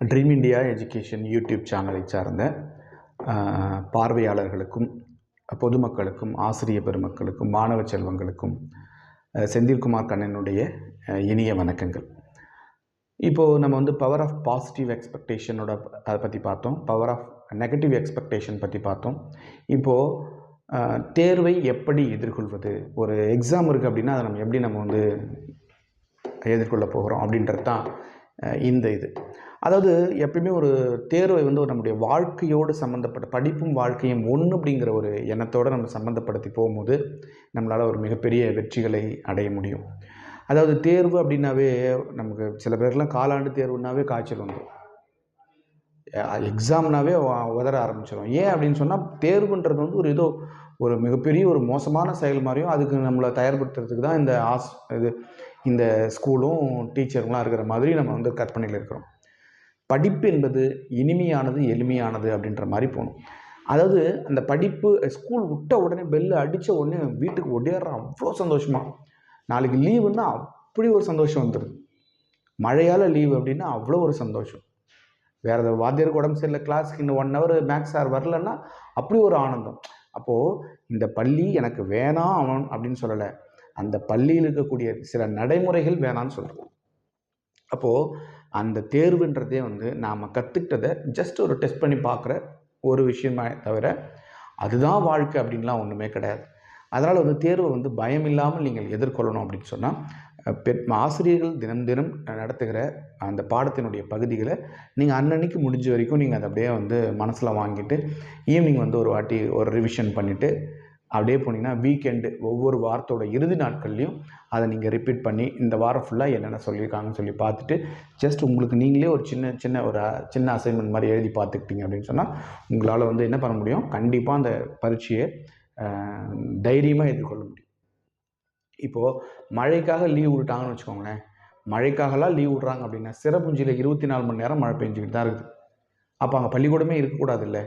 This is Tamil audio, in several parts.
ட்ரீம் இண்டியா எஜுகேஷன் யூடியூப் சேனலை சார்ந்த பார்வையாளர்களுக்கும் பொதுமக்களுக்கும் ஆசிரிய பெருமக்களுக்கும் மாணவ செல்வங்களுக்கும் செந்தில்குமார் கண்ணனுடைய இனிய வணக்கங்கள். இப்போது நம்ம வந்து பவர் ஆஃப் பாசிட்டிவ் எக்ஸ்பெக்டேஷனோட அதை பற்றி பார்த்தோம். பவர் ஆஃப் நெகட்டிவ் எக்ஸ்பெக்டேஷன் பற்றி பார்த்தோம். இப்போது தேர்வை எப்படி எதிர்கொள்வது? ஒரு எக்ஸாம் இருக்குது அப்படின்னா அதை நம்ம எப்படி நம்ம வந்து எதிர்கொள்ள போகிறோம் அப்படின்றது தான் இந்த இது. அதாவது எப்பயுமே ஒரு தேர்வை வந்து ஒரு நம்முடைய வாழ்க்கையோடு சம்மந்தப்பட்ட படிப்பும் வாழ்க்கையும் ஒன்று அப்படிங்கிற ஒரு எண்ணத்தோடு நம்ம சம்மந்தப்படுத்தி போகும்போது நம்மளால் ஒரு மிகப்பெரிய வெற்றிகளை அடைய முடியும். அதாவது தேர்வு அப்படின்னாவே நமக்கு சில பேர்லாம் காலாண்டு தேர்வுனாவே காய்ச்சல் வந்துடும் எக்ஸாம்னாவே உதற ஆரம்பிச்சிடும் ஏன் அப்படின்னு சொன்னால் தேர்வுன்றது வந்து ஒரு ஏதோ ஒரு மிகப்பெரிய ஒரு மோசமான செயல் மாதிரியும் அதுக்கு நம்மளை தயார்படுத்துறதுக்கு தான் இந்த ஆஸ் இது இந்த ஸ்கூலும் டீச்சருங்களாம் இருக்கிற மாதிரி நம்ம வந்து கற்பனையில் இருக்கிறோம். படிப்பு என்பது இனிமையானது எளிமையானது அப்படின்ற மாதிரி போகணும். அதாவது அந்த படிப்பு ஸ்கூல் விட்ட உடனே பெல்லு அடித்த உடனே வீட்டுக்கு ஒடியாடுற அவ்வளோ சந்தோஷமாக நாளைக்கு லீவுன்னா அப்படி ஒரு சந்தோஷம் வந்துடுது மழையால் லீவு அப்படின்னா அவ்வளோ ஒரு சந்தோஷம். வேறு ஏதாவது வாத்தியருக்கு உடம்பு சரியில்லை கிளாஸுக்கு இன்னும் ஒன் ஹவர் மேக்ஸ் சார் வரலன்னா அப்படி ஒரு ஆனந்தம். அப்போது இந்த பள்ளி எனக்கு வேணாம் அவன் அப்படின்னு சொல்லலை. அந்த பள்ளியில் இருக்கக்கூடிய சில நடைமுறைகள் வேணான்னு சொல்கிறோம் அப்போது அந்த தேர்வுன்றதே வந்து நாம் கற்றுக்கிட்டதை ஜஸ்ட் ஒரு டெஸ்ட் பண்ணி பார்க்குற ஒரு விஷயமா தவிர அதுதான் வாழ்க்கை அப்படின்லாம் ஒன்றுமே கிடையாது. அதனால் வந்து தேர்வை வந்து பயம் இல்லாமல் நீங்கள் எதிர்கொள்ளணும் அப்படின்னு சொன்னால் பெ ஆசிரியர்கள் தினம் தினம் நடத்துகிற அந்த பாடத்தினுடைய பகுதிகளை நீங்கள் அன்னன்னைக்கு முடிஞ்ச வரைக்கும் நீங்கள் அதை அப்படியே வந்து மனசில் வாங்கிட்டு ஈவினிங் வந்து ஒரு வாட்டி ஒரு ரிவிஷன் பண்ணிவிட்டு அப்படியே போனீங்கன்னா வீக்கெண்டு ஒவ்வொரு வாரத்தோட இறுதி நாட்கள்லையும் அதை நீங்கள் ரிப்பீட் பண்ணி இந்த வாரம் ஃபுல்லாக என்னென்ன சொல்லியிருக்காங்கன்னு சொல்லி பார்த்துட்டு ஜஸ்ட் உங்களுக்கு நீங்களே ஒரு சின்ன சின்ன ஒரு சின்ன அசைன்மெண்ட் மாதிரி எழுதி பார்த்துக்கிட்டீங்க அப்படின்னு சொன்னால் உங்களால் வந்து என்ன பண்ண முடியும்? கண்டிப்பாக அந்த பரீட்சையை தைரியமாக எதிர்கொள்ள முடியும். இப்போது மழைக்காக லீவ் விட்டாங்கன்னு வச்சுக்கோங்களேன். மழைக்காகலாம் லீவ் விட்றாங்க அப்படின்னா சிறப்புஞ்சியில் இருபத்தி நாலு மணி நேரம் மழை பெஞ்சிக்கிட்டு தான் இருக்குது. அப்போ அங்கே பள்ளிக்கூடமே இருக்கக்கூடாதுல்ல?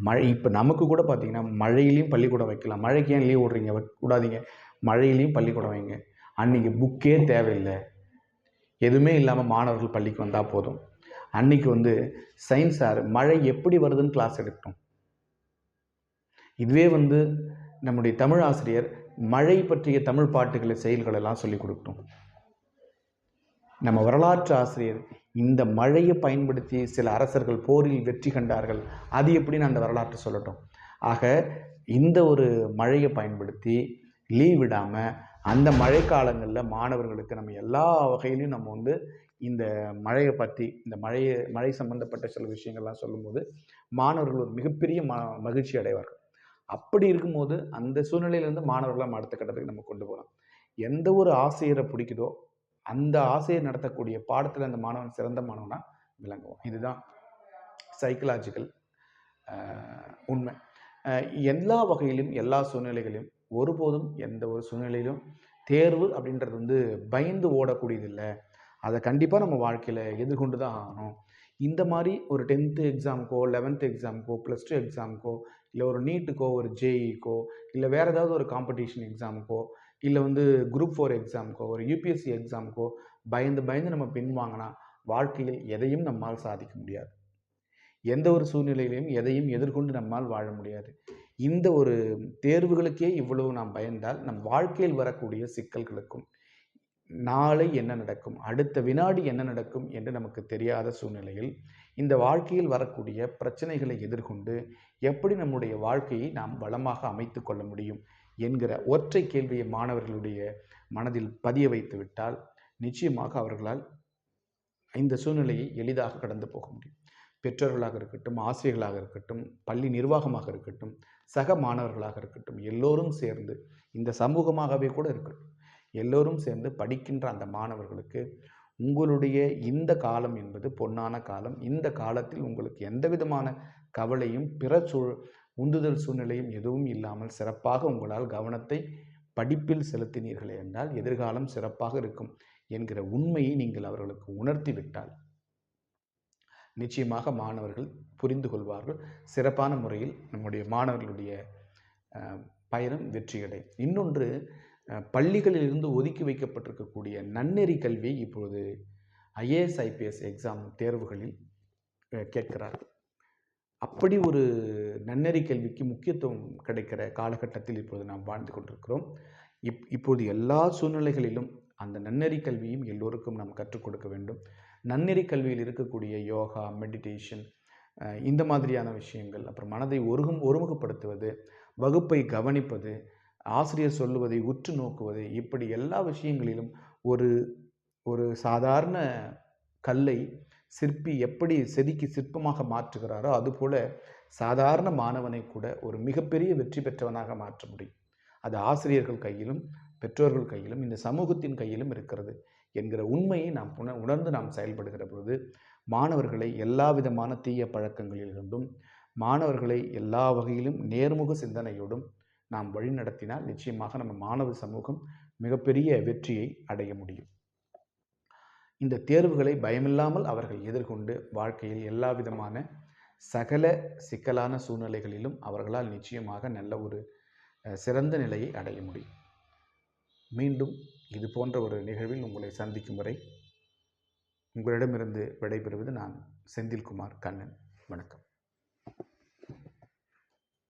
மழை இப்போ நமக்கு கூட பார்த்தீங்கன்னா மழையிலையும் பள்ளிக்கூடம் வைக்கலாம். மழைக்கு ஏன் லீவ் விட்றீங்க? வைக்க கூடாதீங்க. மழையிலையும் பள்ளிக்கூடம் வைங்க. அன்றைக்கி புக்கே தேவையில்லை. எதுவுமே இல்லாமல் மாணவர்கள் பள்ளிக்கு வந்தால் போதும். அன்னைக்கு வந்து சயின்ஸ் சார் மழை எப்படி வருதுன்னு கிளாஸ் எடுக்கட்டும். இதுவே வந்து நம்முடைய தமிழ் ஆசிரியர் மழை பற்றிய தமிழ் பாட்டுகளை செயல்கள் எல்லாம் சொல்லிக் கொடுக்கட்டும். நம்ம வரலாற்று ஆசிரியர் இந்த மழையை பயன்படுத்தி சில அரசர்கள் போரில் வெற்றி கண்டார்கள். அது எப்படின்னு அந்த வரலாற்று சொல்லட்டும்? ஆக இந்த ஒரு மழையை பயன்படுத்தி லீவ் விடாமல் அந்த மழை காலங்களில் மாணவர்களுக்கு நம்ம எல்லா வகையிலையும் நம்ம வந்து இந்த மழையை பற்றி இந்த மழையை மழை சம்பந்தப்பட்ட சில விஷயங்கள்லாம் சொல்லும்போது மாணவர்கள் ஒரு மிகப்பெரிய ம மகிழ்ச்சி அடைவார்கள். அப்படி இருக்கும்போது அந்த சூழ்நிலையிலேருந்து மாணவர்களை அடுத்த கட்டத்துக்கு நம்ம கொண்டு போகலாம். எந்த ஒரு ஆசிரியரை பிடிக்குதோ அந்த ஆசிரியர் நடத்தக்கூடிய பாடத்தில் அந்த மாணவன் சிறந்த மாணவனாக விளங்குவான். இதுதான் சைக்கலாஜிக்கல் உண்மை. எல்லா வகையிலும் எல்லா சூழ்நிலைகளிலும் ஒருபோதும் எந்த ஒரு சூழ்நிலையிலும் தேர்வு அப்படின்றது வந்து பயந்து ஓடக்கூடியது இல்லை. அதை கண்டிப்பாக நம்ம வாழ்க்கையில் எதிர்கொண்டு தான் ஆகணும். இந்த மாதிரி ஒரு டென்த்து எக்ஸாமுக்கோ லெவன்த்து எக்ஸாமுக்கோ ப்ளஸ் டூ எக்ஸாமுக்கோ இல்லை ஒரு நீட்டுக்கோ ஒரு ஜேஇக்கோ இல்லை வேறு ஏதாவது ஒரு காம்படிஷன் எக்ஸாமுக்கோ இல்லை வந்து குரூப் ஃபோர் எக்ஸாமுக்கோ ஒரு யூபிஎஸ்சி எக்ஸாமுக்கோ பயந்து பயந்து நம்ம பின்வாங்கினா வாழ்க்கையில் எதையும் நம்மால் சாதிக்க முடியாது. எந்த ஒரு சூழ்நிலையிலையும் எதையும் எதிர்கொண்டு நம்மால் வாழ முடியாது. இந்த ஒரு தேர்வுகளுக்கே இவ்வளவு நாம் பயந்தால் நம் வாழ்க்கையில் வரக்கூடிய சிக்கல்களுக்கும் நாளை என்ன நடக்கும் அடுத்த வினாடி என்ன நடக்கும் என்று நமக்கு தெரியாத சூழ்நிலையில் இந்த வாழ்க்கையில் வரக்கூடிய பிரச்சனைகளை எதிர்கொண்டு எப்படி நம்முடைய வாழ்க்கையை நாம் வளமாக அமைத்து கொள்ள முடியும்? என்கிற ஒற்றை கேள்வியை மாணவர்களுடைய மனதில் பதிய வைத்து விட்டால் நிச்சயமாக அவர்களால் இந்த சூழ்நிலையை எளிதாக கடந்து போக முடியும். பெற்றோர்களாக இருக்கட்டும் ஆசிரியர்களாக இருக்கட்டும் பள்ளி நிர்வாகமாக இருக்கட்டும் சக மாணவர்களாக இருக்கட்டும் எல்லோரும் சேர்ந்து இந்த சமூகமாகவே கூட இருக்கட்டும். எல்லோரும் சேர்ந்து படிக்கின்ற அந்த மாணவர்களுக்கு உங்களுடைய இந்த காலம் என்பது பொன்னான காலம். இந்த காலத்தில் உங்களுக்கு எந்த விதமான கவலையும் பிற சூழ் உந்துதல் சூழ்நிலையும் எதுவும் இல்லாமல் சிறப்பாக உங்களால் கவனத்தை படிப்பில் செலுத்தினீர்கள் என்றால் எதிர்காலம் சிறப்பாக இருக்கும் என்கிற உண்மையை நீங்கள் அவர்களுக்கு உணர்த்தி விட்டால் நிச்சயமாக மாணவர்கள் புரிந்து கொள்வார்கள். சிறப்பான முறையில் நம்முடைய மாணவர்களுடைய பயணம் வெற்றியடையும் இன்னொன்று பள்ளிகளிலிருந்து ஒதுக்கி வைக்கப்பட்டிருக்கக்கூடிய நன்னெறி கல்வியை இப்பொழுது ஐஏஎஸ் ஐபிஎஸ் எக்ஸாம் தேர்வுகளில் கேட்கிறார்கள் கேட்கிறார். அப்படி ஒரு நன்னெறி கல்விக்கு முக்கியத்துவம் கிடைக்கிற காலகட்டத்தில் இப்போது நாம் வாழ்ந்து கொண்டிருக்கிறோம். இப் இப்போது எல்லா சூழ்நிலைகளிலும் அந்த நன்னெறி கல்வியும் எல்லோருக்கும் நாம் கற்றுக் கொடுக்க வேண்டும். நன்னெறி கல்வியில் இருக்கக்கூடிய யோகா மெடிடேஷன் இந்த மாதிரியான விஷயங்கள் அப்புறம் மனதை ஒருகும் ஒருமுகப்படுத்துவது வகுப்பை கவனிப்பது ஆசிரியர் சொல்லுவதை உற்று நோக்குவது இப்படி எல்லா விஷயங்களிலும் ஒரு ஒரு சாதாரண கல்லை சிற்பி எப்படி செதுக்கி சிற்பமாக மாற்றுகிறாரோ அதுபோல சாதாரண மாணவனை கூட ஒரு மிகப்பெரிய வெற்றி பெற்றவனாக மாற்ற முடியும். அது ஆசிரியர்கள் கையிலும் பெற்றோர்கள் கையிலும் இந்த சமூகத்தின் கையிலும் இருக்கிறது என்கிற உண்மையை நாம் உண உணர்ந்து நாம் செயல்படுகிற பொழுது மாணவர்களை எல்லா விதமான தீய பழக்கங்களிலிருந்தும் மாணவர்களை எல்லா வகையிலும் நேர்முக சிந்தனையோடும் நாம் வழிநடத்தினால் நிச்சயமாக நம்ம மாணவ சமூகம் மிகப்பெரிய வெற்றியை அடைய முடியும். இந்த தேர்வுகளை பயமில்லாமல் அவர்கள் எதிர்கொண்டு வாழ்க்கையில் எல்லா விதமான சகல சிக்கலான சூழ்நிலைகளிலும் அவர்களால் நிச்சயமாக நல்ல ஒரு சிறந்த நிலையை அடைய முடியும். மீண்டும் இது போன்ற ஒரு நிகழ்வில் உங்களை சந்திக்கும் வரை உங்களிடமிருந்து விடைபெறுவது நான் செந்தில்குமார் கண்ணன். வணக்கம்.